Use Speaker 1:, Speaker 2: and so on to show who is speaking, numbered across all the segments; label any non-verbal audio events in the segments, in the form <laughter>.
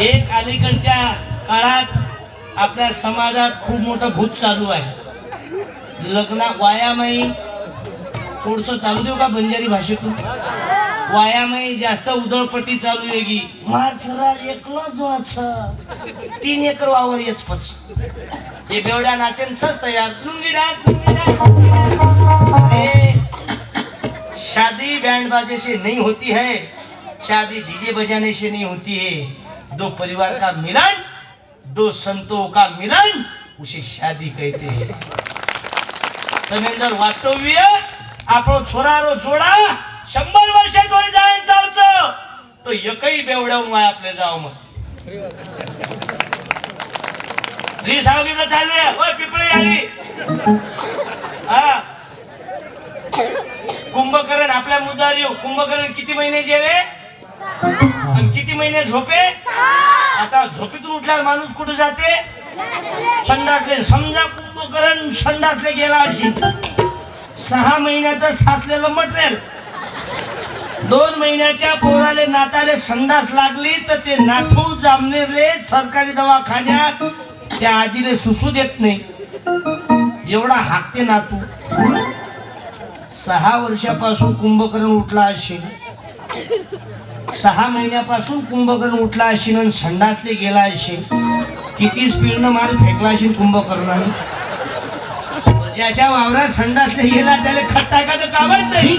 Speaker 1: एक अलीकडच्या काळात आपल्या समाजात खूप मोठं भूत चालू आहे. लग्ना वायामाई थोडस चालू देऊ का बंजारी भाषेतून? वायामाई जास्त उधळपट्टी चालू आहे की? मार फरा एकलाच वाच तीन एकर वावर येच पच हे बेवड्या नाचन सच तयार. लुंगी डान्स, शादी बैंड बाजे से नहीं होती है. शादी डीजे बजाने से नहीं होती है. दो परिवार का मिलन दो संतों का मिलन उसे शादी कहते हैं તમે અંદર વાસ્તવ્ય આપણો છોરારો જોડા શંબર વર્ષે જોડે જાય જાવ છો તો એકઈ બેવડાવું માં આપણે જાવ માં રીસ આવી તો ચાલે ઓય પીપળી આલી हा कुंभकर्ण आपल्या मुद्दा येऊ कुंभकर्ण किती महिने जेवे पण किती महिने झोपे? आता झोपेतून उठल्यावर माणूस कुठे जाते? संडासले. समजा कुंभकरण संडासले गेला अशी. सहा महिन्याचं साचलेलं मटेरियल. दोन महिन्याच्या पोराले नाताले संडास लागली तर ते नाथू जामनेरले सरकारी दवाखान्यात त्या आजीने सुसू देत नाही. एवढा हाकते नातू. सहा वर्षापासून कुंभकर्ण उठला असेल सहा महिन्यापासून कुंभकर्ण उठला असेल आणि संडासले गेला असेल किती स्पीडनं माल फेकला असेल कुंभकर्णाने ज्याच्या वावरात संडासले गेला त्याला खत टाकायचं कामच नाही.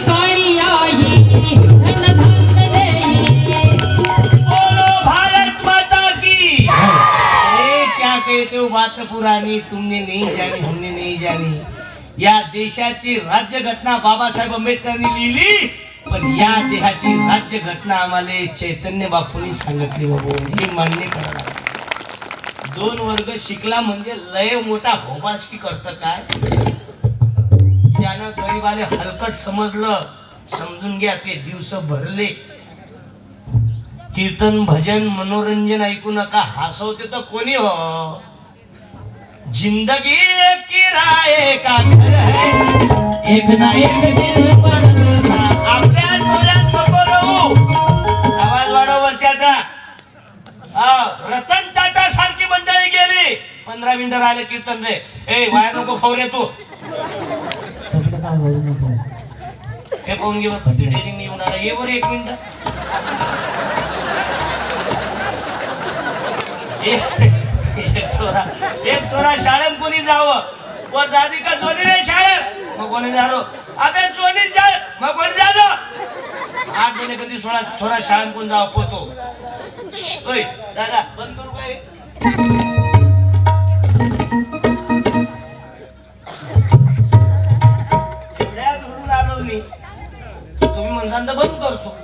Speaker 1: कहते हो बात पुरानी तुमने नहीं जानी हमने नहीं जानी. या देशाची राज्य घटना बाबासाहेब आंबेडकरांनी लिहिली. पण या देहाची राज्य घटना आम्हाला चैतन्य बापूंनी सांगितली बाबू. हे मान्य करा दोन वर्ग शिकला म्हणजे लय मोठा होबासकी करत काय? ज्यानं गरीबाने हलकट समजलं समजून घ्या ते दिवस भरले. कीर्तन भजन मनोरंजन ऐकू नका हसवते तर कोणी हो? जिंदगी एक का घर है? एक ना एक दिन पडणार. मिनिटं ए बाहेर नको खाऊ रे तू. हे पाहून घे बरं, डेअरिंग येऊन आला? ये बरं एक मिनिट. चोरा एक चोरा शाळेत कोणी जावं? वर दादी का चोरी रे शाळेत? मग कोणी जारो अबे चोरी शाळेत. मग कोणी जालो आठ महिने कधी सोळा सोळा शाळेत कोण जावं? पोतो. दादा बंद करू काय मी. तुम्ही म्हणसान तर बंद करतो.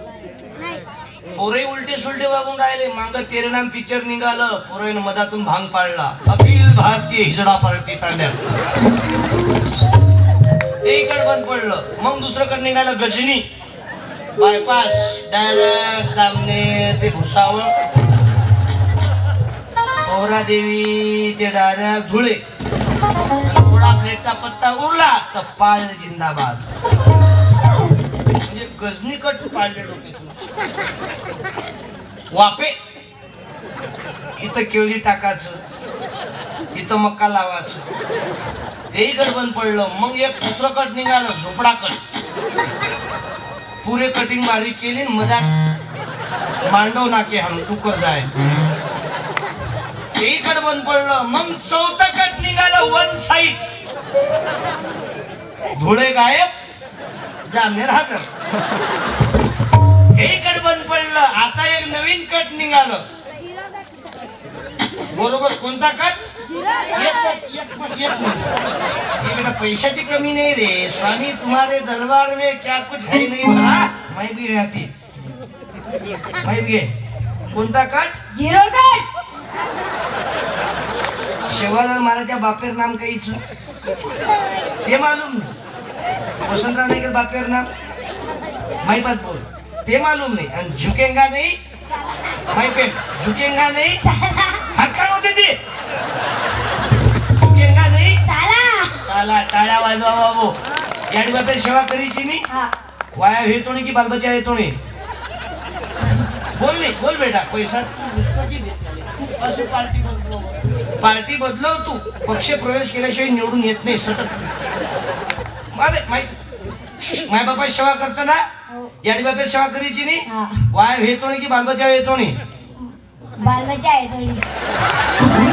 Speaker 1: पोरे उलटे सुलटे वागून राहिले. माग तेरे नाम पिक्चर निघालं. पोरेनं मधातून भांग पाडला. अखिल भारतीय हिजडा पार्टी तांड्यात. ते इकडे बंद पडलं. मग दुसरं निघालं गजनी. बायपास डायरेक्ट जामनेर ते भुसावळ. पौरा देवी ते डायरेक्ट धुळे. थोडा प्लेटचा पत्ता उरला. तर पाल जिंदाबाद. गजनी कट पाडले डोके वापे. इथं केळी टाकायचं. इथं मक्का लावायचं. तेही कट बंद पडलं. मग एक दुसरं कट निघालं. झोपडा कट. पुरे कटिंग बारीक केली मधात मांडव नाके हाणून डुकर जाय तेही कट बंद पडलं. मग चौथं कट निघालं वन साईड धुळे गायब. जामनेर हजर हे कट बंद पडलं आता एक नवीन कट निघालं. बरोबर कोणता कट. इकडे पैशाची कमी नाही रे. स्वामी तुम्हारे दरबार में क्या कुछ है नहीं भरा मैं भी रहती. मैं भी कोणता cut
Speaker 2: zero cut
Speaker 1: Sevalal Maharaja बापेर नाम काहीच. ते मालूम नाही. वसंतराव नाईकर बापेर नाम. माई बात बोल. ते मालूम नाही. आणि झुकेंगा नाही. माई पेन झुकेंगा नाही. हक्का होते ते. झुकेंगा नाही.
Speaker 2: साला.
Speaker 1: साला टाळ्या वाजवा बाबू. याडी बापेर सेवा करीची नाही
Speaker 2: हा.
Speaker 1: वाया येतो नाही की बालबच्चा येतो नाही? बोल नाही. बोल बेटा पैसा. असं पार्टी बदलव. पार्टी बदलव तू. पक्ष प्रवेश केल्याशिवाय निवडून येत नाही सतत. अरे माय <laughs> माय बापा सेवा करताना
Speaker 2: हो.
Speaker 1: याडी बापे सेवा करायची. नाही वाय येतो नाही की बालबचा येतो नाही
Speaker 2: आहे थोडी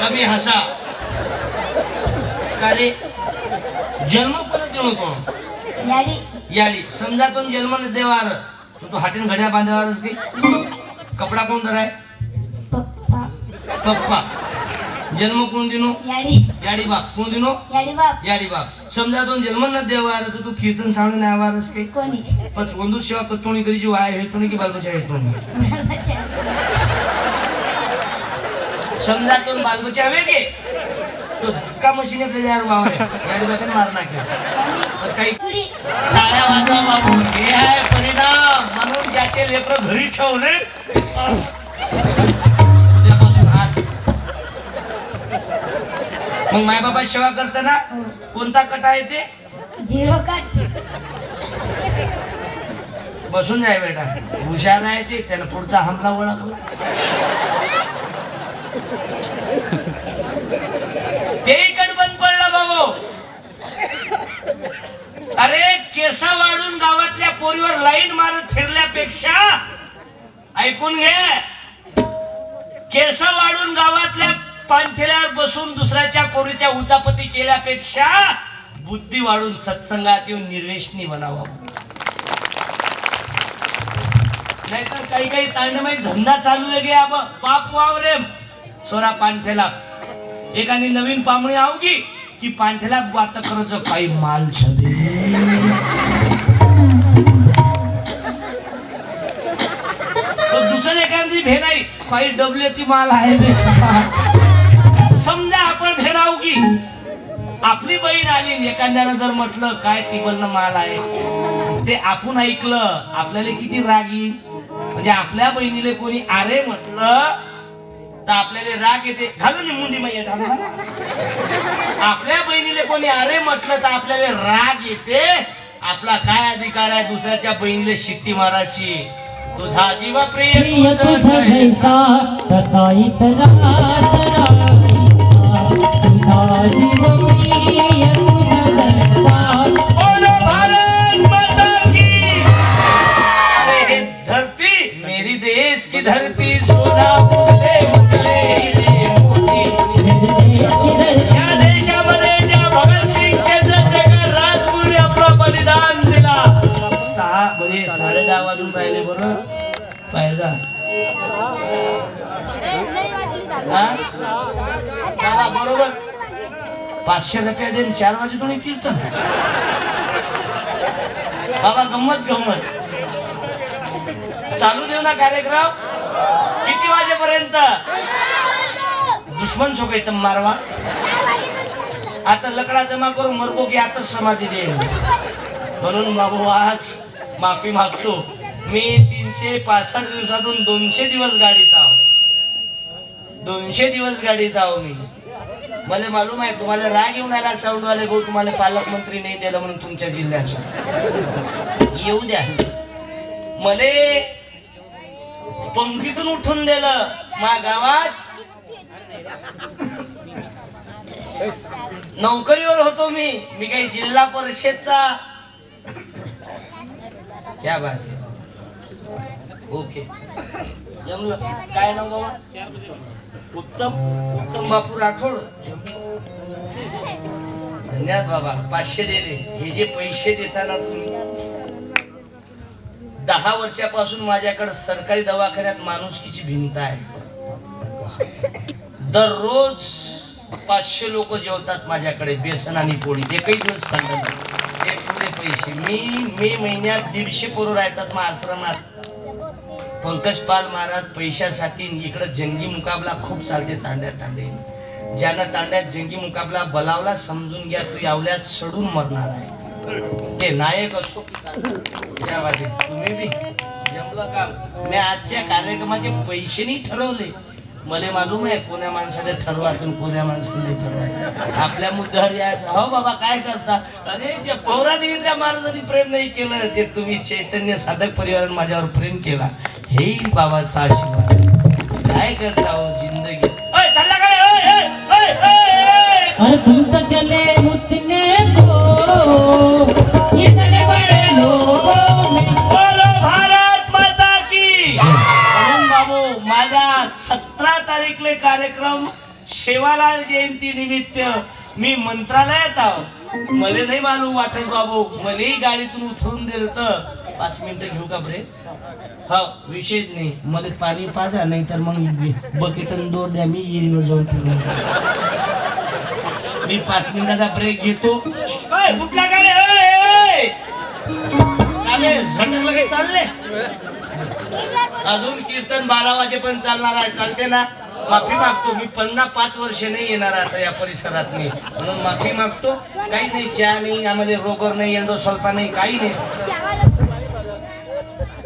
Speaker 1: कमी हसा। का रे जन्म कोण
Speaker 2: याडी.
Speaker 1: याडी. समजा तो जन्म न देवार तू हातीन घड्या बांधावारच की? कपडा कोण धराय?
Speaker 2: पप्पा.
Speaker 1: पप्पा. जन्म कोण दिनो?
Speaker 2: याडी.
Speaker 1: याडी बाप. कोण दिनो?
Speaker 2: याडी बाप.
Speaker 1: याडी बाप. समजा तो जन्म न देवार तर तू कीर्तन सांगून नाही आवारच की
Speaker 2: कोणी?
Speaker 1: पण वंदू सेवा कतोणी करीची वाय हेतो नाही की बालबचा हेतो नाही
Speaker 2: बालबच्चा.
Speaker 1: समजा तो बालबचा वेगे तो झटका मशीन आपल्या यार वावर याडी बापाने मार नाके
Speaker 2: कोणी?
Speaker 1: बस काही.
Speaker 2: थोडी
Speaker 1: टाळ्या वाजवा बाबू. हे आहे. परिणाम म्हणून ज्याचे लेकर घरी ठेवले. मग मायबाबा सेवा करताना कोणता कटा आहे ते?
Speaker 2: Zero cut.
Speaker 1: बसून जाय बेटा. हुशार आहे ते त्याला पुढचा हमला ओळखला. तेही कट बंद पडला बाबू. अरे केसा वाढून गावातल्या पेक्षा ऐकून घे. केस वाढून गावातल्या पाणथेल्यावर बसून दुसऱ्याच्या कोरीच्या उचापती केल्यापेक्षा बुद्धी वाढून सत्संगात येऊन निर्वेशनी बनावा नाहीतर काही काही तांडमाई धंदा चालू आहे गे बाप पाप वावरे सोरा पाणथेला एकाने नवीन पामणी आवगी की पाणथेला बात करायचं काही माल छबे दुसरं एखादी काही डबले ती माल आहे समजा आपण भेराव की आपली बहीण आली एखाद्यानं जर म्हटलं काय टिबलनं माल आहे? ते आपण ऐकलं आपल्याला किती राग येईल? म्हणजे आपल्या बहिणीला कोणी आरे म्हटलं तर आपल्याला राग येते. घालून मुंदी माई आपल्या बहिणीला कोणी अरे म्हटलं तर आपल्याला राग येते. आपला काय अधिकार आहे दुसऱ्याच्या बहिणीला शिट्टी मारायची? तुझा जीव प्रिय तुझ
Speaker 3: जैसा तसा इतरा तुझा जीव प्रिय
Speaker 1: पाचशे रुपये देऊन चार वाजेतून कीर्तन. बाबा गंमत गंमत. चालू देऊ ना कार्यक्रम? किती वाजेपर्यंत? दुश्मन सोक इथं मारवा. आता लकडा जमा करू मरतो की आताच समाधी देईल म्हणून बाबू आज माफी मागतो. मी तीनशे पासष्ट दिवसातून दोनशे दिवस गाडीत आहो. दोनशे दिवस गाडीत आहो मी. मला मालूम आहे तुम्हाला राग येऊन आला साऊंडवाले भाऊ तुम्हाला पालकमंत्री नाही दिलं म्हणून तुमच्या जिल्ह्याचा. येऊ द्या. मले पंक्तीतून उठून दिलं मा गावात. नोकरीवर होतो मी मी काही जिल्हा परिषदचा. क्या बात ओके. जमलं. काय नाव बाबा उत्तम उत्तम बापू राठोड. धन्यवाद बाबा पाचशे दिले. हे जे पैसे देताना तुम्ही. दहा वर्षापासून माझ्याकडे सरकारी दवाखान्यात माणुसकीची भिंत आहे. दररोज पाचशे लोक जेवतात माझ्याकडे बेसन आणि पोळी. ते काही दिवस खाल्लं ते पैसे. मी मे महिन्यात दीडशे पोरं राहतात मग आश्रमात. पंकज पाल महाराज पैशासाठी इकडं जंगी मुकाबला खूप चालते तांड्या तांडे ज्यानं तांड्यात जंगी मुकाबला बलावला समजून घ्या तू यावल्यात सडून मरणार आहे. ते नायक असो की तुम्ही बी जमलं का? मी आजच्या कार्यक्रमाचे पैसे नाही ठरवले. मला मालूम आहे कोण्या माणसाने ठरवायचं कोण्या माणसाने ठरवायचं आपल्या मुद्द्यावर यायचं हो बाबा काय करता? अरे जे पौरादेवीच्या महाराजांनी प्रेम नाही केलं ते तुम्ही चैतन्य साधक परिवाराने माझ्यावर प्रेम केला. हे बाबाचा आशीर्वाद काय करता हो जिंदगी? ओय, चालला का रे? ओय, ओय, ओय, ओय, ओय.
Speaker 3: अरे तुम तो चले मुतने को इतने बड़े लोगों में।
Speaker 1: बोलो भारत माता की म्हणून बाबू माझा सतरा तारीखले कार्यक्रम शेवालाल जयंती निमित्त मी मंत्रालयात आहो. मला नाही मालूम वाटेल बाबू. मलाही गाडीतून उतरून दिलं तर पाच मिनिटं घेऊ का ब्रेक हो विशेष नाही. मला पाणी पाजा नाही तर मग बकेटन दोर द्या मी येईवर जाऊन फिरून मी पाच मिनिटाचा ब्रेक घेतो. कुठला काय झटकलं काही चालले. अजून कीर्तन बारा वाजेपर्यंत चालणार आहे. चालते ना? माफी मागतो. मी पन्ना पाच वर्ष नाही येणार आता या परिसरात नाही म्हणून माफी मागतो. काही नाही चहा नाही आम्हाला रोगर नाही एंडोसल्फा नाही काही नाही.